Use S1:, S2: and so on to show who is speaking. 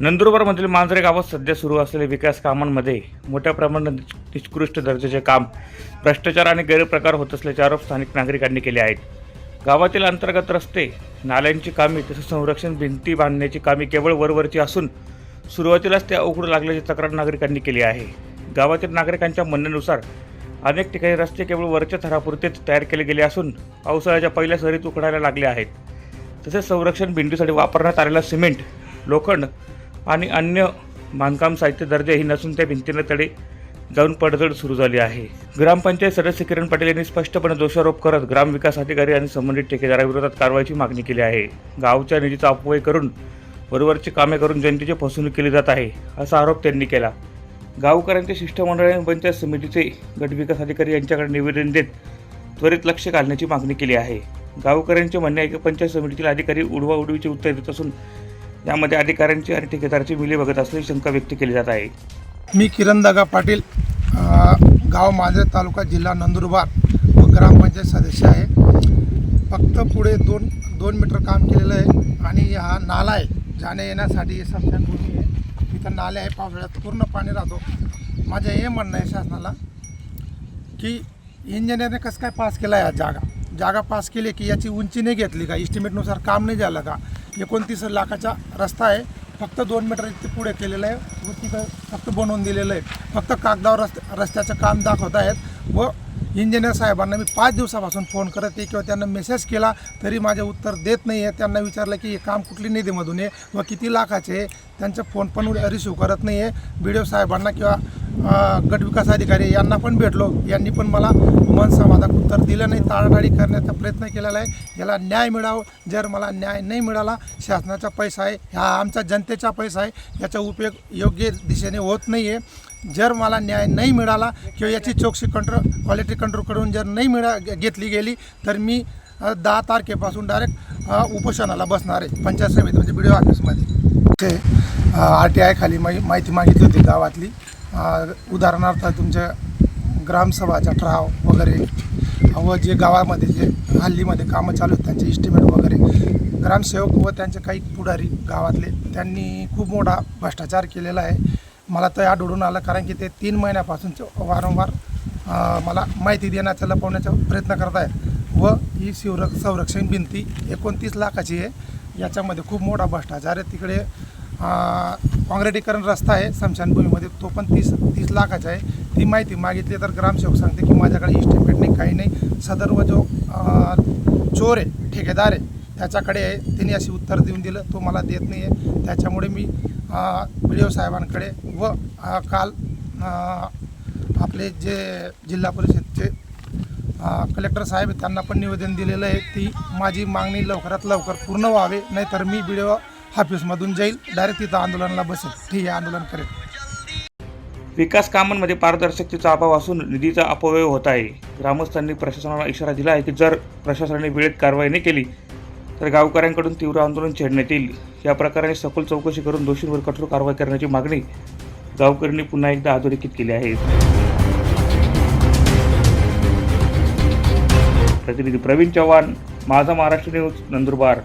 S1: नंदुरबारमधील मांजरे गावात सध्या सुरू असलेल्या विकास कामांमध्ये मोठ्या प्रमाणात निकृष्ट दर्जाचे काम भ्रष्टाचार आणि गैरप्रकार होत असल्याचे आरोप स्थानिक नागरिकांनी केले आहेत. गावातील अंतर्गत रस्ते नाल्यांची कामे तसेच संरक्षण भिंती बांधण्याची कामे केवळ वरवरची असून सुरुवातीलाच त्या उघडू लागल्याची तक्रार नागरिकांनी केली आहे. गावातील नागरिकांच्या म्हणण्यानुसार अनेक ठिकाणी रस्ते केवळ वरच्या थरापुरतेच तयार केले गेले असून पावसाळ्याच्या पहिल्या सरीत उकडायला लागले आहेत. तसेच संरक्षण भिंतीसाठी वापरण्यात आलेला सिमेंट लोखंड आणि अन्य बांधकाम साहित्य दर्जाही नसून त्या भिंतीला तडे जाऊन पडझड सुरू झाली आहे. ग्रामपंचायत सदस्य किरण पाटील यांनी स्पष्टपणे दोषारोप करत ग्रामविकास अधिकारी आणि संबंधित ठेकेदाराविरोधात कारवाईची मागणी केली आहे. गावच्या निधीचा अपव्यय करून वरवरची कामे करून जनतेची फसवणूक केली जात आहे असा आरोप त्यांनी केला. गावकऱ्यांच्या शिष्टमंडळाने पंचायत समितीचे गटविकास अधिकारी यांच्याकडे निवेदन देत त्वरित लक्ष घालण्याची मागणी केली आहे. गावकऱ्यांचे म्हणणे आहे की पंचायत समितीतील अधिकारी उडवाउडवीचे उत्तर देत असून यामध्ये अधिकाऱ्यांची आणि ठेकेदाराची मिली बघत असल्याची शंका व्यक्त केली जात आहे.
S2: मी किरण दगा पाटील गाव मांजरे तालुका जिल्हा नंदुरबार व ग्रामपंचायत सदस्य आहे. फक्त पुढे दोन दोन मीटर काम केलेलं आहे आणि हा नाला आहे. जाण्या येण्यासाठी हे स्मशानभूमी आहे. तिथं नाले आहे पावसाळ्यात पूर्ण पाणी राहतो. माझं हे म्हणणं आहे शासनाला की इंजिनियरने कसं काय पास केला आहे जागा? जागा पास केली की याची उंची नाही घेतली का? इस्टिमेटनुसार काम नाही झालं का? एकोणतीस लाखाचा रस्ता आहे. फक्त दोन मीटर इथे पुढे केलेलं आहे. व तिथं फक्त बनवून दिलेलं आहे. फक्त कागदावर रस्ते रस्त्याचं काम दाखवत आहेत. व इंजिनियर साहेबांना मी पाच दिवसापासून फोन करत आहे किंवा त्यांना मेसेज केला तरी माझे उत्तर देत नाही आहे त्यांना विचारलं की हे काम कुठली निधीमधून आहे व किती लाखाचे आहे. त्यांचा फोन पण रिसिव्ह करत नाही आहे बी डी ओ साहेबांना किंवा गटविकास अधिकारी यांना पण भेटलो. यांनी पण मला मन तर उत्तर दिलं नाही टाळाटाळी करण्याचा प्रयत्न केलेला आहे. याला न्याय मिळावं. जर मला न्याय नाही मिळाला शासनाचा पैसा आहे हा आमचा जनतेचा पैसा आहे याचा उपयोग योग्य दिशेने होत नाही आहे जर मला न्याय नाही मिळाला किंवा याची चौकशी कंट्रोल क्वालिटी कंट्रोलकडून जर नाही मिळा घेतली गेली तर मी दहा तारखेपासून डायरेक्ट उपोषणाला बसणार आहे. पंचायत समिती म्हणजे बी डी ओ ऑफिसमध्ये ते आर टी आय खाली माहिती मागितली होती गावातली. उदाहरणार्थ तुमच्या ग्रामसभाच्या ठराव वगैरे व जे गावामध्ये जे हल्लीमध्ये कामं चालू आहेत त्यांचे इस्टिमेट वगैरे. ग्रामसेवक व त्यांचे काही पुढारी गावातले त्यांनी खूप मोठा भ्रष्टाचार केलेला आहे. मला तर आढळून आलं कारण की ते तीन महिन्यापासून वारंवार मला माहिती देण्याचा लपवण्याचा प्रयत्न करत आहेत व ही शिवर संरक्षण भिंती एकोणतीस लाखाची आहे. याच्यामध्ये खूप मोठा भ्रष्टाचार आहे. तिकडे काँग्रेटीकरण रस्ता आहे स्मशानभूमीमध्ये. तो पण तीस तीस लाखाचा आहे. ती माहिती मागितली तर ग्रामसेवक सांगते की माझ्याकडे इस्टिमेट नाही काही नाही. सदर्व जो चोर आहे ठेकेदार आहे त्याच्याकडे आहे त्यांनी अशी उत्तर देऊन दिलं. तो मला देत नाही आहे त्याच्यामुळे मी बी डी ओ साहेबांकडे व काल आपले जे जिल्हा परिषदचे कलेक्टर साहेब आहेत, त्यांना पण निवेदन दिलेलं आहे ती माझी मागणी लवकरात लवकर पूर्ण व्हावे नाहीतर मी बी डी ओ ऑफिसमधून जाईल डायरेक्ट तिथं आंदोलनाला बसेल. ठीक आहे आंदोलन करेल.
S1: विकास कामांमध्ये पारदर्शकतेचा अभाव असून निधीचा अपव्यय होत आहे. ग्रामस्थांनी प्रशासनाला इशारा दिला आहे की जर प्रशासनाने वेळेत कारवाई नाही केली तर गावकऱ्यांकडून तीव्र आंदोलन छेडण्यात येईल. या प्रकाराने सखोल चौकशी करून दोषींवर कठोर कारवाई करण्याची मागणी गावकऱ्यांनी पुन्हा एकदा अधोरेखित केली आहे. प्रतिनिधी प्रवीण चव्हाण माझा महाराष्ट्र न्यूज नंदुरबार.